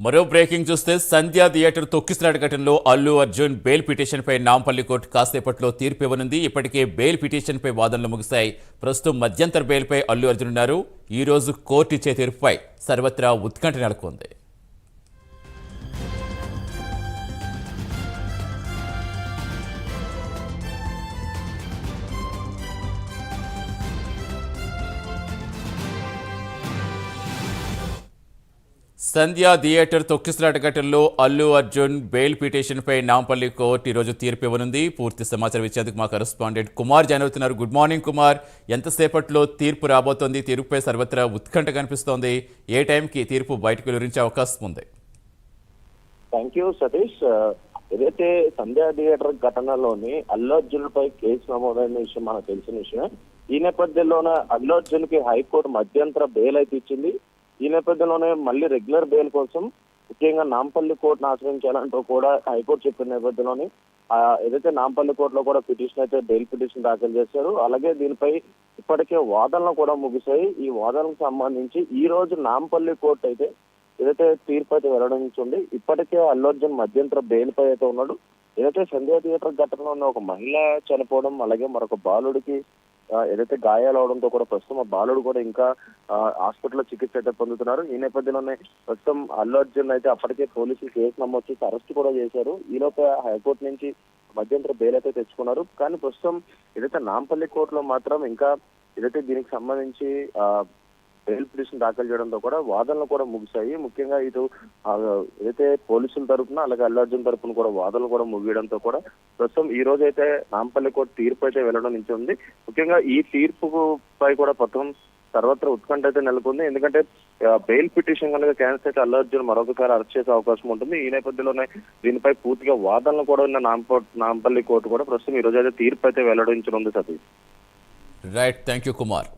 మరో బ్రేకింగ్ చూస్తే సంధ్యా థియేటర్ తొక్కిసలాట ఘటనలో అల్లు అర్జున్ బెయిల్ పిటిషన్పై నాంపల్లి కోర్టు కాసేపట్లో తీర్పు ఇవ్వనుంది. ఇప్పటికే బెయిల్ పిటిషన్పై వాదనలు ముగిశాయి. ప్రస్తుతం మధ్యంతర బెయిల్పై అల్లు అర్జున్ ఉన్నారు. ఈరోజు కోర్టు ఇచ్చే తీర్పుపై సర్వత్రా ఉత్కంఠ నెలకొంది. సంధ్యా థియేటర్ తొక్కిసలాట ఘటనలో అల్లు అర్జున్ బెయిల్ పిటిషన్పై నాంపల్లి కోర్టు ఈరోజు తీర్పు ఇవ్వనుంది. పూర్తి సమాచారం ఇచ్చేందుకు మా కరెస్పాండెంట్ కుమార్ జాయిన్ అవుతున్నారు. Good morning Kumar. ఎంతసేపట్లో తీర్పు రాబోతోంది? తీర్పుపై సర్వత్రా ఉత్కంఠ కనిపిస్తోంది. ఏ టైంకి తీర్పు బయటకు వెలువరించే అవకాశం ఉంది? Thank you Satish. ఏదైతే సంధ్యా థియేటర్ ఘటనలోని అల్లు అర్జున్ పై కేసు నమోదైన విషయం మనకు తెలిసిన విషయం ఈ నేపథ్యంలోనే అల్లు అర్జున్కి హైకోర్టు మధ్యంతర బెయిల్ అయితే ఇచ్చింది. ఈ నేపథ్యంలోనే మళ్ళీ రెగ్యులర్ బెయిల్ కోసం ముఖ్యంగా నాంపల్లి కోర్టును ఆశ్రయించాలంటూ కూడా హైకోర్టు చెప్పిన నేపథ్యంలోని ఆ, ఏదైతే నాంపల్లి కోర్టులో కూడా పిటిషన్ అయితే బెయిల్ పిటిషన్ దాఖలు చేశారు అలాగే దీనిపై ఇప్పటికే వాదనలు కూడా ముగిశాయి. ఈ వాదనలకు సంబంధించి ఈ రోజు నాంపల్లి కోర్టు అయితే ఏదైతే తీర్పు అయితే వెల్లడించింది ఇప్పటికే అల్లు అర్జున్ మధ్యంతర బెయిల్ పై అయితే ఉన్నాడు. ఏదైతే సంధ్యా థియేటర్ ఘటనలో ఉన్న ఒక మహిళ చనిపోవడం అలాగే మరొక బాలుడికి ఏదైతే గాయాలు అవడంతో కూడా ప్రస్తుతం ఆ బాలుడు కూడా ఇంకా హాస్పిటల్లో చికిత్స అయితే పొందుతున్నారు. ఈ నేపథ్యంలోనే ప్రస్తుతం అల్లు అర్జున్ అయితే అప్పటికే పోలీసులు కేసు నమోదు చేసి అరెస్ట్ కూడా చేశారు. ఈలోపు హైకోర్టు నుంచి మధ్యంతర బెయిల్ అయితే తెచ్చుకున్నారు. కానీ ప్రస్తుతం ఏదైతే నాంపల్లి కోర్టులో మాత్రం ఇంకా ఏదైతే దీనికి సంబంధించి ఆ, బెయిల్ పిటిషన్ దాఖలు చేయడంతో కూడా వాదనలు కూడా ముగిశాయి. ముఖ్యంగా ఇటు ఏదైతే పోలీసుల తరఫున అలాగే అల్లు అర్జున్ కూడా వాదనలు కూడా ముగియడంతో కూడా ప్రస్తుతం ఈ రోజు అయితే నాంపల్లి కోర్టు తీర్పు అయితే వెళ్ళడం నుంచి ఉంది. ముఖ్యంగా ఈ తీర్పు పై కూడా ప్రస్తుతం సర్వత్రా ఉత్కంఠ అయితే నెలకొంది. ఎందుకంటే బెయిల్ పిటిషన్ కనుక క్యాన్సిల్ అయితే అల్లర్జున్ మరొకసారి అరెస్ట్ చేసే అవకాశం ఉంటుంది. ఈ నేపథ్యంలోనే దీనిపై పూర్తిగా వాదనలు కూడా ఉన్న నాంపల్లి కోర్టు కూడా ప్రస్తుతం ఈ రోజు అయితే తీర్పు అయితే వెల్లడించనుంది Satish. Right thank you Kumar